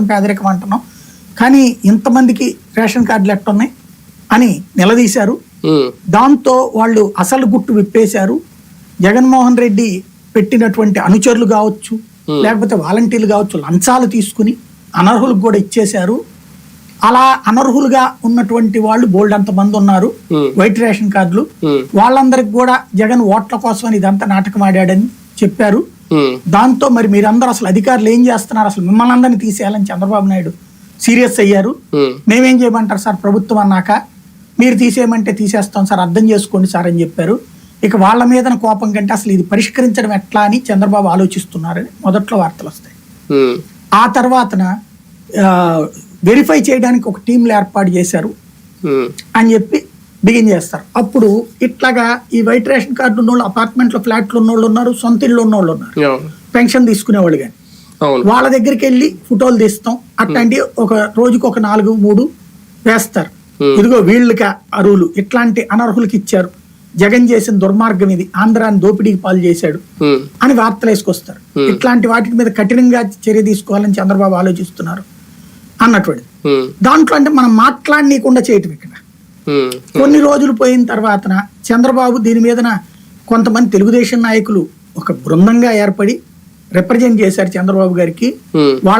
పేదరికం అంటున్నాం కానీ ఇంతమందికి రేషన్ కార్డులు ఎట్టున్నాయి అని నిలదీశారు. దాంతో వాళ్ళు అసలు గుట్టు విప్పేశారు. జగన్మోహన్ రెడ్డి పెట్టినటువంటి అనుచరులు కావచ్చు లేకపోతే వాలంటీర్లు కావచ్చు లంచాలు తీసుకుని అనర్హులకు కూడా ఇచ్చేశారు. అలా అనర్హులుగా ఉన్నటువంటి వాళ్ళు బోల్డ్ అంత మంది ఉన్నారు. వైట్ రేషన్ కార్డులు. వాళ్ళందరికి కూడా జగన్ ఓట్ల కోసం ఇదంతా నాటకం ఆడాడని చెప్పారు. దాంతో మరి మీరందరూ అసలు అధికారులు ఏం చేస్తున్నారు? అసలు మిమ్మల్ని అందరినీ తీసేయాలని చంద్రబాబు నాయుడు సీరియస్ అయ్యారు. ఉమ్, మేమేం చేయమంటారు సార్? ప్రభుత్వం అన్నాక మీరు తీసేయమంటే తీసేస్తాం సార్ అర్థం చేసుకోండి సార్ అని చెప్పారు. ఇక వాళ్ళ మీద కోపం కంటే అసలు ఇది పరిష్కరించడం ఎట్లా అని చంద్రబాబు ఆలోచిస్తున్నారని మొదట్లో వార్తలు వస్తాయి. ఉమ్, ఆ తర్వాతన వెరిఫై చేయడానికి ఒక టీంలు ఏర్పాటు చేశారు. అని చెప్పి బిగిన్ చేస్తారు. అప్పుడు ఇట్లాగా ఈ వైట్ రేషన్ కార్డు ఉన్న వాళ్ళు అపార్ట్మెంట్లో ఫ్లాట్లు ఉన్న వాళ్ళు ఉన్నారు సొంత ఇళ్ళు ఉన్న వాళ్ళు ఉన్నారు పెన్షన్ తీసుకునేవాళ్ళు కానీ. అవును. వాళ్ళ దగ్గరికి వెళ్ళి ఫోటోలు తీస్తాం. అట్లాంటి ఒక రోజుకి ఒక నాలుగు మూడు వేస్తారు. ఇదిగో వీళ్ళకి అరువులు ఇట్లాంటి అనర్హులకి ఇచ్చారు. జగన్ చేసిన దుర్మార్గం ఇది. ఆంధ్రాన్ని దోపిడీకి పాలు చేశాడు అని వార్తలు వేసుకొస్తారు. ఇట్లాంటి వాటి మీద కఠినంగా చర్య తీసుకోవాలని చంద్రబాబు ఆలోచిస్తున్నారు అన్నటువంటి. దాంట్లో అంటే మనం మాట్లాడనీయకుండా చేయటం ఇక్కడ. కొన్ని రోజులు పోయిన తర్వాతన చంద్రబాబు దీని మీదన కొంతమంది తెలుగుదేశం నాయకులు ఒక బృందంగా ఏర్పడి రిప్రజెంట్ చేశారు చంద్రబాబు గారికి ఉమ్. వాళ్ళ